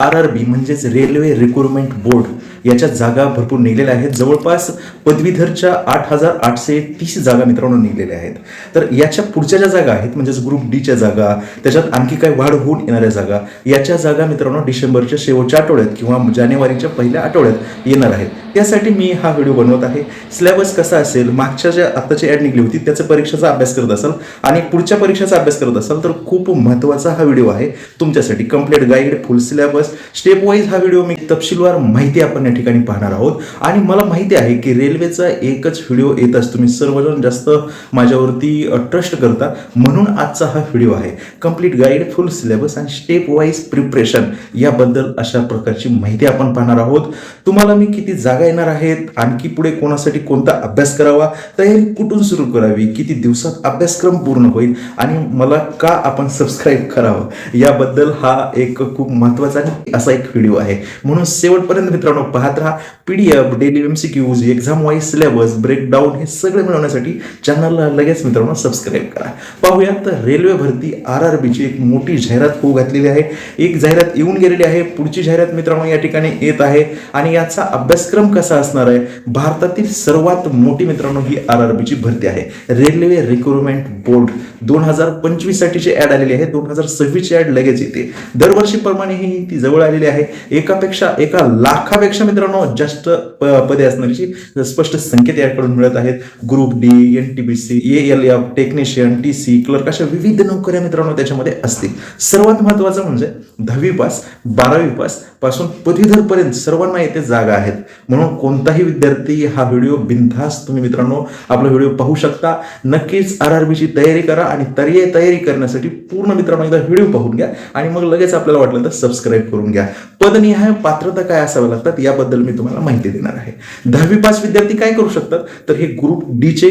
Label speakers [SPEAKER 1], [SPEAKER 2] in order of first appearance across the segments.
[SPEAKER 1] R R B म्हणजेच railway recruitment board याच्या जागा भरपूर निघलेल्या आहेत. जवळपास पदवीधरच्या आठ हजार आठशे तीस जागा मित्रांनो निघलेल्या आहेत. तर याच्या पुढच्या ज्या जागा आहेत म्हणजेच ग्रुप डीच्या जागा त्याच्यात आणखी काय वाढ होऊन येणाऱ्या जागा याच्या जागा मित्रांनो डिसेंबरच्या शेवटच्या आठवड्यात किंवा जानेवारीच्या पहिल्या आठवड्यात येणार आहेत. त्यासाठी मी हा व्हिडिओ बनवत आहे. सिलेबस कसा असेल मागच्या ज्या आत्ताची ॲड निघली होती त्याचा परीक्षेचा अभ्यास करत असाल आणि पुढच्या परीक्षेचा अभ्यास करत असाल तर खूप महत्त्वाचा हा व्हिडिओ आहे. तुमच्यासाठी complete guide full syllabus step wise हा व्हिडिओ मी तपशीलवार माहिती आपण या ठिकाणी पाहणार आहोत. आणि मला माहिती आहे की रेल्वेचा एकच व्हिडिओ येत तुम्ही सर्वजण जास्त माझ्यावरती ट्रस्ट करता. म्हणून आजचा हा व्हिडिओ आहे. कंप्लीट गाईड फुल सिलेबस आणि स्टेप वाईज प्रिपरेशन याबद्दल अशा प्रकारची माहिती आपण पाहणार आहोत. तुम्हाला मी किती जागा येणार आहेत? आणखी पुढे कोणासाठी कोणता अभ्यास करावा? तयारी कुठून सुरू करावी? किती दिवसात अभ्यासक्रम पूर्ण होईल? आणि मला का आपण सबस्क्राईब करावं? याबद्दल हा एक खूप महत्त्वाचा आणि असा एक व्हिडिओ आहे. म्हणून शेवटपर्यंत मित्रांनो पाहत राहा. P D F daily M C Qs exam wise syllabus breakdown हे सगळे मिळवण्यासाठी चॅनलला लगेच मित्रांनो सबस्क्राईब करा. पाहूया तर रेल्वे भरती आर आर बीची एक मोठी जाहिरात होऊ घातलेली आहे. एक जाहिरात येऊन गेलेली आहे. पुढची जाहिरात मित्रांनो या ठिकाणी येत आहे. आणि याचा अभ्यासक्रम कसा असणार आहे? भारतातील सर्वात मोठी मित्रांनो ही आर आर बीची भरती आहे. रेल्वे रिक्रुटमेंट बोर्ड दोन हजार पंचवीस साठीची ऍड आलेली आहे. दोन हजार सव्वीसची ऍड लगेच येते. दरवर्षीप्रमाणे ही ती जवळ आलेली आहे. एकापेक्षा एका लाखापेक्षा मित्रांनो जास्त पदे असण्याची स्पष्ट संकेत याकडून मिळत आहेत. Group D N T B C A L F technician T C clerk अशा विविध नोकऱ्या मित्रांनो त्याच्यामध्ये असतील. सर्वात महत्वाचं म्हणजे दहावी पास बारावी पास पासून पदवीधरपर्यंत सर्वांना येथे जागा आहेत. म्हणून कोणताही विद्यार्थी हा व्हिडिओ बिनधास्त तुम्ही मित्रांनो आपला व्हिडिओ पाहू शकता. नक्कीच आर आर बीची तयारी करा आणि तरी तयारी करण्यासाठी पूर्ण मित्रांनो एकदा व्हिडिओ पाहून घ्या आणि मग लगेच आपल्याला वाटलं तर सबस्क्राईब करून घ्या. पदनिहाय पात्रता काय असाव्या लागतात याबद्दल मी तुम्हाला माहिती देणार आहे. दहावी पास विद्यार्थी काय करू शकतात? तर हे ग्रुप डीचे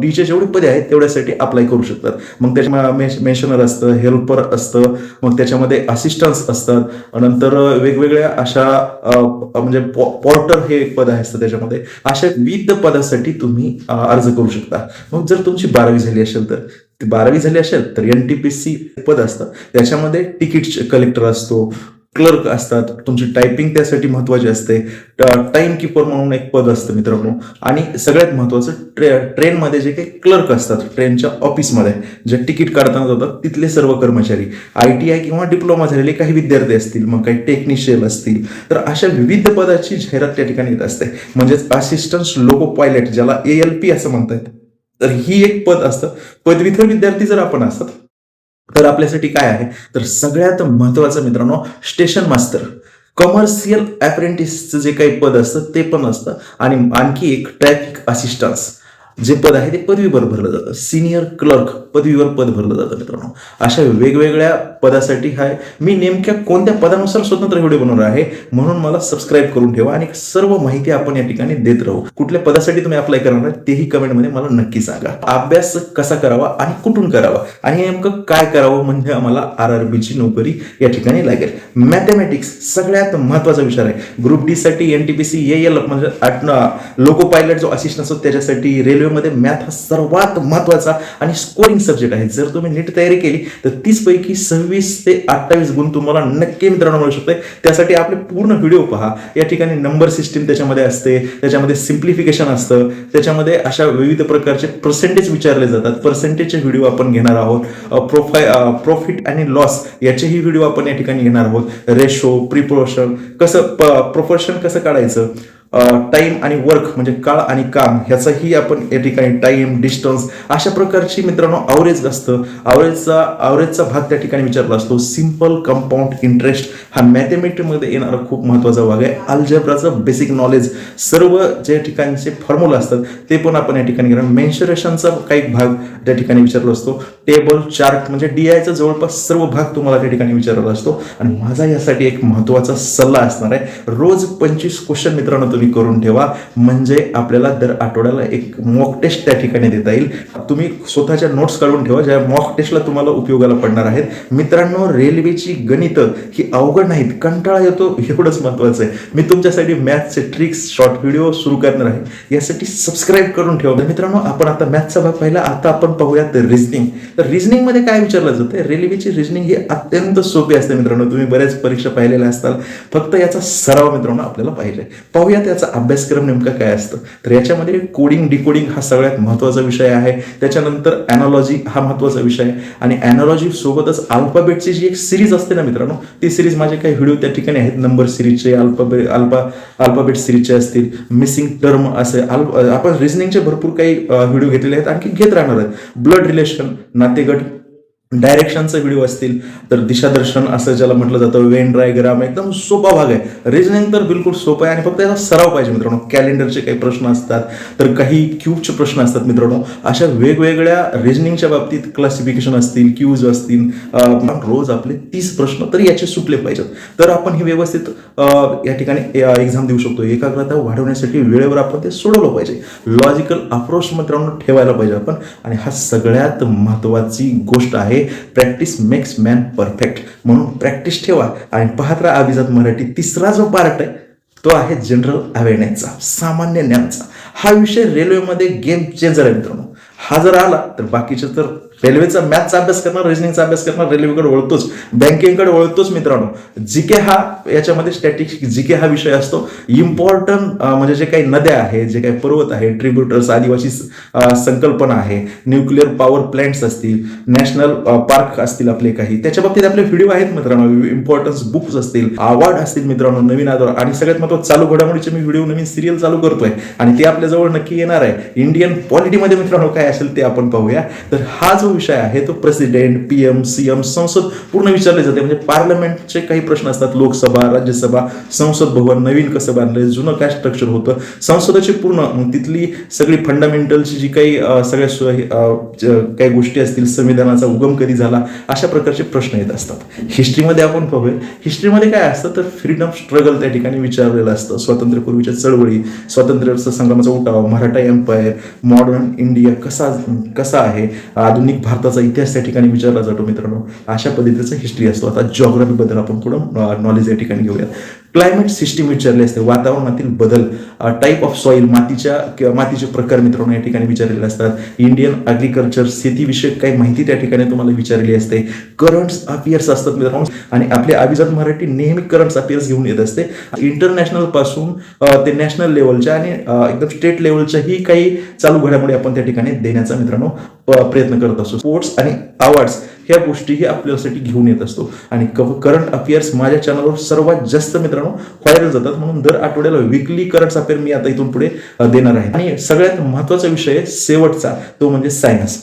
[SPEAKER 1] डीचे जेवढे पदे आहेत तेवढ्यासाठी अप्लाय करू शकतात. मग त्याच्या मेन्शनर असतं हेल्पर असतं मग त्याच्यामध्ये असिस्टन्स असतात. नंतर वेग वेगवेगळ्या अशा म्हणजे पॉर्टर हे एक पद असतं त्याच्यामध्ये. अशा विविध पदासाठी तुम्ही अर्ज करू शकता. मग जर तुमची बारावी झाली असेल तर बारावी झाली असेल तर एन टी पी सी पद असतं. त्याच्यामध्ये तिकीट कलेक्टर असतो क्लर्क असतात तुमची टायपिंग त्यासाठी महत्वाची असते. टाइम किपर म्हणून एक पद असतं मित्रांनो. आणि सगळ्यात महत्वाचं ट्रे ट्रेनमध्ये जे काही क्लर्क असतात ट्रेनच्या ऑफिसमध्ये जे तिकीट काढताना जातात तिथले सर्व कर्मचारी. आय टी आय किंवा डिप्लोमा झालेले काही विद्यार्थी असतील मग काही टेक्निशियन असतील तर अशा विविध पदाची जाहिरात त्या ठिकाणी येत असते. म्हणजेच असिस्टंट लोको पायलट ज्याला ए एल पी असं म्हणतात तर ही एक पद असतं. पदवीधर विद्यार्थी जर आपण असतात तर आपल्यासाठी काय आहे? तर सगळ्यात महत्वाचं मित्रांनो स्टेशन मास्टर कमर्शियल अप्रेंटिसचं जे काही पद असतं ते पण असतं. आणि आणखी एक ट्रॅफिक असिस्टन्स जे पद आहे ते पदवीवर भरलं जातं. सिनियर क्लर्क पदवीवर पद भरलं जातं मित्रांनो. अशा वेगवेगळ्या पदासाठी हाय. मी नेमक्या कोणत्या पदानुसार स्वतंत्र व्हिडिओ बनवणार आहे म्हणून मला सबस्क्राईब करून ठेवा आणि सर्व माहिती आपण या ठिकाणी देत राहू. कुठल्या पदासाठी तुम्ही अप्लाय करणार आहे तेही कमेंटमध्ये मला नक्की सांगा. अभ्यास कसा करावा आणि कुठून करावा? आणि नेमकं काय करावं म्हणजे आम्हाला आर आर बीची नोकरी या ठिकाणी लागेल. मॅथमॅटिक्स सगळ्यात महत्त्वाचा विषय आहे. ग्रुप डी साठी N T P C A L म्हणजे लोको पायलट जो असिस्टंट असतो त्याच्यासाठी रेल्वे रेल्वेमध्ये मॅथ हा सर्वात महत्त्वाचा आणि स्कोरिंग सब्जेक्ट आहे. जर तुम्ही नीट तयारी केली तर तीस पैकी सव्वीस ते अठ्ठावीस गुण तुम्हाला नक्की मित्रांनो मिळू शकते त्यासाठी आपले पूर्ण व्हिडिओ पहा. या ठिकाणी नंबर सिस्टीम त्याच्यामध्ये असते त्याच्यामध्ये सिम्प्लिफिकेशन असतं त्याच्यामध्ये अशा विविध प्रकारचे पर्सेंटेज विचारले जातात. पर्सेंटेजचे व्हिडिओ आपण घेणार आहोत. प्रोफाय प्रॉफिट आणि लॉस याचेही व्हिडिओ आपण या ठिकाणी घेणार आहोत. रेशो प्रिपोर्शन कसं प्रोपोर्शन कसं काढायचं? टाइम आणि वर्क म्हणजे काळ आणि काम ह्याचाही आपण या ठिकाणी टाइम डिस्टन्स अशा प्रकारची मित्रांनो अवरेज असतं. अवरेजचा अवरेजचा भाग त्या ठिकाणी विचारला असतो. सिंपल कंपाऊंड इंटरेस्ट हा मॅथेमॅटिकमध्ये येणारा खूप महत्त्वाचा भाग आहे. अल्जेब्राचं बेसिक नॉलेज सर्व जे ठिकाणचे फॉर्म्युला असतात ते पण आपण या ठिकाणी घेणार. मेन्शुरेशनचा काही भाग त्या ठिकाणी विचारला असतो. टेबल चार्ट म्हणजे डी आयचा जवळपास सर्व भाग तुम्हाला त्या ठिकाणी विचारला असतो. आणि माझा यासाठी एक महत्त्वाचा सल्ला असणार आहे. रोज पंचवीस क्वेश्चन मित्रांनो तुम्ही करून ठेवा. म्हणजे आपल्याला दर आठवड्याला एक मॉक टेस्ट त्या ठिकाणी देता येईल. तुम्ही स्वतःच्या नोट्स काढून ठेवा ज्या मॉक टेस्टला तुम्हाला उपयोगाला पडणार आहेत. मित्रांनो रेल्वेची गणितं ही अवघड नाहीत कंटाळा येतो एवढंच महत्वाचं आहे. मी तुमच्यासाठी मॅथ्सचे ट्रिक्स शॉर्ट व्हिडिओ सुरू करणार आहे. यासाठी सबस्क्राईब करून ठेवा. मित्रांनो आपण आता मॅथ्सचा भाग पाहिला. आता आपण पाहूयात रिझनिंग तर रिझनिंगमध्ये काय विचारलं जातं रेल्वेची रिझनिंग ही अत्यंत सोपी असते मित्रांनो. तुम्ही बऱ्याच परीक्षा पाहिलेल्या असतात. फक्त याचा सराव मित्रांनो आपल्याला पाहिजे. पाहूयात त्याचा अभ्यासक्रम नेमका काय असतं? तर याच्यामध्ये कोडिंग डिकोडिंग हा सगळ्यात महत्त्वाचा विषय आहे. त्याच्यानंतर अॅनॉलॉजी हा महत्त्वाचा विषय आहे. आणि अॅनॉलॉजी सोबतच अल्फाबेटची जी एक सिरीज असते ना मित्रांनो ती सिरीज माझे काही व्हिडिओ त्या ठिकाणी आहेत. नंबर सिरीजचे अल्फाबे अल्फा अल्फाबेट सिरीजचे असतील. मिसिंग टर्म असे आपण रिझनिंगचे भरपूर काही व्हिडिओ घेतलेले आहेत. आणखी घेत राहणार आहेत ब्लड रिलेशन नातेगट डायरेक्शनचे व्हिडिओ असतील तर दिशादर्शन असं ज्याला म्हटलं जातं वेन डायग्राम एकदम सोपा भाग आहे. रिजनिंग तर बिलकुल सोपं आहे आणि फक्त याचा सराव पाहिजे मित्रांनो. कॅलेंडरचे काही प्रश्न असतात तर काही क्यूबचे प्रश्न असतात मित्रांनो. अशा वेगवेगळ्या रिजनिंगच्या बाबतीत क्लासिफिकेशन असतील क्यूज असतील रोज आपले तीस प्रश्न तर याचे सुटले पाहिजेत. तर आपण हे व्यवस्थित या ठिकाणी एक्झाम देऊ शकतो. एकाग्रता वाढवण्यासाठी वेळेवर आपण ते सोडवलं पाहिजे. लॉजिकल अप्रोच मित्रांनो ठेवायला पाहिजे आपण. आणि हा सगळ्यात महत्वाची गोष्ट आहे. प्रॅक्टिस मेक्स मॅन परफेक्ट म्हणून प्रॅक्टिस ठेवा. आणि पाहत राहा अभिजात मराठी तिसरा जो पार्ट आहे तो आहे जनरल अवेअरनेसचा सामान्य ज्ञानचा हा विषय रेल्वेमध्ये गेम चेंजर आहे मित्रांनो. हा जर आला तर बाकीचे तर रेल्वेचा मॅथचा अभ्यास करणार रिजनिंगचा अभ्यास करणार रेल्वेकडे वळतोच. बँकिंगकडे वळतोच मित्रांनो. जीके हा याच्यामध्ये स्टॅटिक जीके हा विषय असतो. इम्पॉर्टंट म्हणजे जे काही नद्या आहेत जे काही पर्वत आहे ट्रिब्युटर्स आदिवासी संकल्पना आहे न्यूक्लिअर पॉवर प्लांट्स असतील नॅशनल पार्क असतील आपले काही. त्याच्या बाबतीत आपले व्हिडिओ आहेत मित्रांनो. इम्पॉर्टन्स बुक्स असतील अवॉर्ड असतील मित्रांनो नवीन आधार आणि सगळ्यात महत्त्वाचं चालू घडामोडीचे मी व्हिडिओ नवीन सिरियल चालू करतोय. आणि ते आपल्या जवळ नक्की येणार आहे. इंडियन पॉलिटीमध्ये मित्रांनो काय असेल ते आपण पाहूया. तर हा जो विषय आहे. तो प्रेसिडेंट पीएम सीएम संसद पूर्ण विचारले जाते. म्हणजे पार्लमेंटचे काही प्रश्न असतात. लोकसभा राज्यसभा संसद भवन नवीन कसं बांधलं जुनं काय स्ट्रक्चर होतं. संसदाची पूर्ण तिथली सगळी फंडामेंटलची जी काही सगळ्या काही गोष्टी असतील संविधानाचा उगम कधी झाला अशा प्रकारचे प्रश्न येत असतात. हिस्ट्रीमध्ये आपण पाहूया. हिस्ट्रीमध्ये काय असतं? तर फ्रीडम स्ट्रगल त्या ठिकाणी विचारलेलं असतं. स्वातंत्र्यपूर्वीच्या चळवळी स्वातंत्र्य संग्रामाचा उठाव मराठा एम्पायर मॉडर्न इंडिया कसा कसा आहे? आधुनिक भारताचा इतिहास त्या ठिकाणी विचारला जातो मित्रांनो. अशा पद्धतीचं हिस्ट्री असतो. आता geography बद्दल आपण थोडं नॉलेज या ठिकाणी घेऊयात. क्लायमेट सिस्टीम विचारले असते. वातावरणातील बदल टाईप ऑफ सॉईल मातीच्या किंवा मातीचे प्रकार मित्रांनो या ठिकाणी विचारलेले असतात. इंडियन अग्रिकल्चर शेतीविषयक काही माहिती त्या ठिकाणी तुम्हाला विचारलेली असते. करंट्स अफेअर्स असतात मित्रांनो. आणि आपले अभिजात मराठी नेहमी करंट्स अफेअर्स घेऊन येत असते. इंटरनॅशनलपासून ते नॅशनल लेवलच्या आणि एकदम स्टेट लेवलच्याही काही चालू घडामोडी आपण त्या ठिकाणी देण्याचा मित्रांनो प्रयत्न करत असतो स्पोर्ट्स आणि अवॉर्ड्स ह्या गोष्टीही आपल्यासाठी घेऊन येत असतो. आणि करंट अफेअर्स माझ्या चॅनलवर सर्वात जास्त मित्रांनो व्हायरल जातात. म्हणून दर आठवड्याला विकली करंट अफेअर मी आता इथून पुढे देणार आहे. आणि सगळ्यात महत्त्वाचा विषय शेवटचा तो म्हणजे सायन्स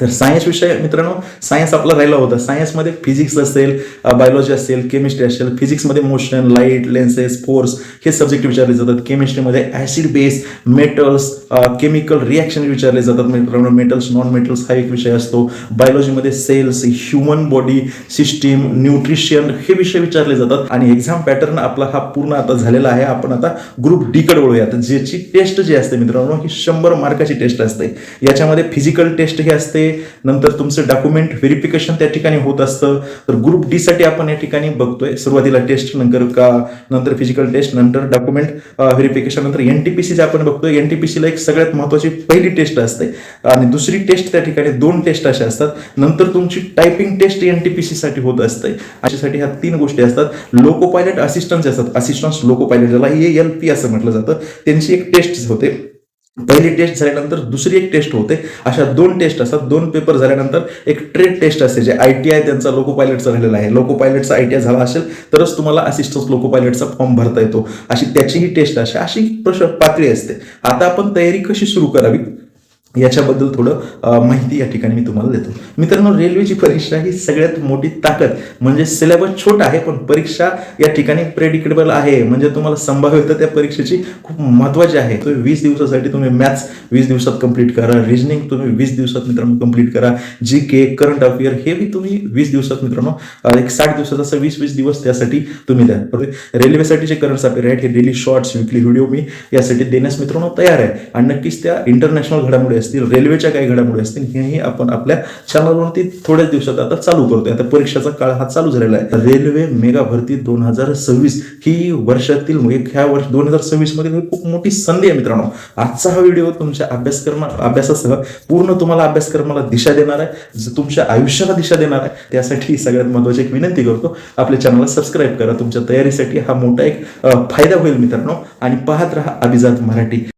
[SPEAKER 1] तर सायन्स विषय मित्रांनो सायन्स आपला राहिला होता. सायन्समध्ये फिजिक्स असेल बायोलॉजी असेल केमिस्ट्री असेल फिजिक्समध्ये मोशन लाइट लेन्सेस फोर्स हे सब्जेक्ट विचारले जातात. केमिस्ट्रीमध्ये acid base metals chemical reaction विचारले जातात मित्रांनो. मेटल्स नॉन मेटल्स हा एक विषय असतो. बायोलॉजीमध्ये cells human body system nutrition हे विषय विचारले जातात. आणि एक्झाम पॅटर्न आपला हा पूर्ण आता झालेला आहे. आपण आता ग्रुप डी वळूयात. ज्याची टेस्ट जी असते मित्रांनो ही शंभर मार्काची टेस्ट असते. याच्यामध्ये फिजिकल टेस्ट ही असते नंतर तुमचं डॉक्युमेंट व्हेरिफिकेशन त्या ठिकाणी होत असतं. तर ग्रुप डी साठी आपण या ठिकाणी बघतोय सुरुवातीला टेस्ट नंतर का नंतर फिजिकल टेस्ट नंतर डॉक्युमेंट व्हेरिफिकेशन नंतर एनटीपीसी आपण बघतोय एनटीपीसीला एक सगळ्यात महत्वाची पहिली टेस्ट असते. आणि दुसरी टेस्ट त्या ठिकाणी दोन टेस्ट अशा असतात. नंतर तुमची टायपिंग टेस्ट एनटीपीसी साठी होत असते. अशासाठी ह्या तीन गोष्टी असतात. लोको पायलट असिस्टन्स असतात असिस्टन्स लोको पायलट ज्याला ए एल पी असं म्हटलं जातं त्यांची एक टेस्ट होते. पहिली टेस्ट झाल्यानंतर दुसरी एक टेस्ट होते. अशा दोन टेस्ट असतात. दोन पेपर झाल्यानंतर एक ट्रेड टेस्ट असते जे आय टी आय त्यांचा लोको पायलटचा राहिलेला आहे. लोको पायलटचा आय टी आय झाला असेल तरच तुम्हाला असिस्टन्स लोको पायलटचा फॉर्म भरता येतो. अशी त्याचीही टेस्ट अशी अशी प्रश्न पातळी असते. आता आपण तयारी कशी सुरू करावी? याच्याबद्दल थोडं माहिती या ठिकाणी मी तुम्हाला देतो. मित्रांनो रेल्वेची परीक्षा ही सगळ्यात मोठी ताकद म्हणजे सिलेबस छोटा आहे पण परीक्षा या ठिकाणी प्रेडिक्टेबल आहे. म्हणजे तुम्हाला संभाव्यता त्या परीक्षेची खूप महत्वाची आहे. तुम्ही वीस दिवसासाठी तुम्ही मॅथ्स वीस दिवसात कंप्लीट करा रिजनिंग तुम्ही वीस दिवसात मित्रांनो कंप्लीट करा जी के करंट अफेअर हे बी तुम्ही वीस दिवसात मित्रांनो एक साठ दिवसात असं वीस वीस दिवस त्यासाठी तुम्ही द्या. रेल्वेसाठी जे करंट अफेअर आहेत हे डेली शॉर्ट्स विकली व्हिडिओ मी यासाठी देण्यास मित्रांनो तयार आहे. आणि नक्कीच त्या इंटरनॅशनल घडामोडी असतील रेल्वेच्या काही घडामोडी असतील हेही आपण आपल्या चॅनलवरती थोड्याच दिवसात आता चालू करतोय. आता परीक्षाचा काळ हा चालू झालेला आहे. रेल्वे मेगा भरती दोन हजार सव्वीस ही वर्षातील एक ह्या वर्ष दोन हजार सव्वीसमध्ये खूप मोठी संधी आहे मित्रांनो. आजचा हा व्हिडिओ तुमच्या अभ्यासक्रमा अभ्यासासह पूर्ण तुम्हाला अभ्यासक्रमाला दिशा देणार आहे. तुमच्या आयुष्याला दिशा देणार आहे त्यासाठी सगळ्यात महत्वाची एक विनंती करतो. आपल्या चॅनलला सबस्क्राईब करा. तुमच्या तयारीसाठी हा मोठा एक फायदा होईल मित्रांनो. आणि पाहत राहा अभिजात मराठी.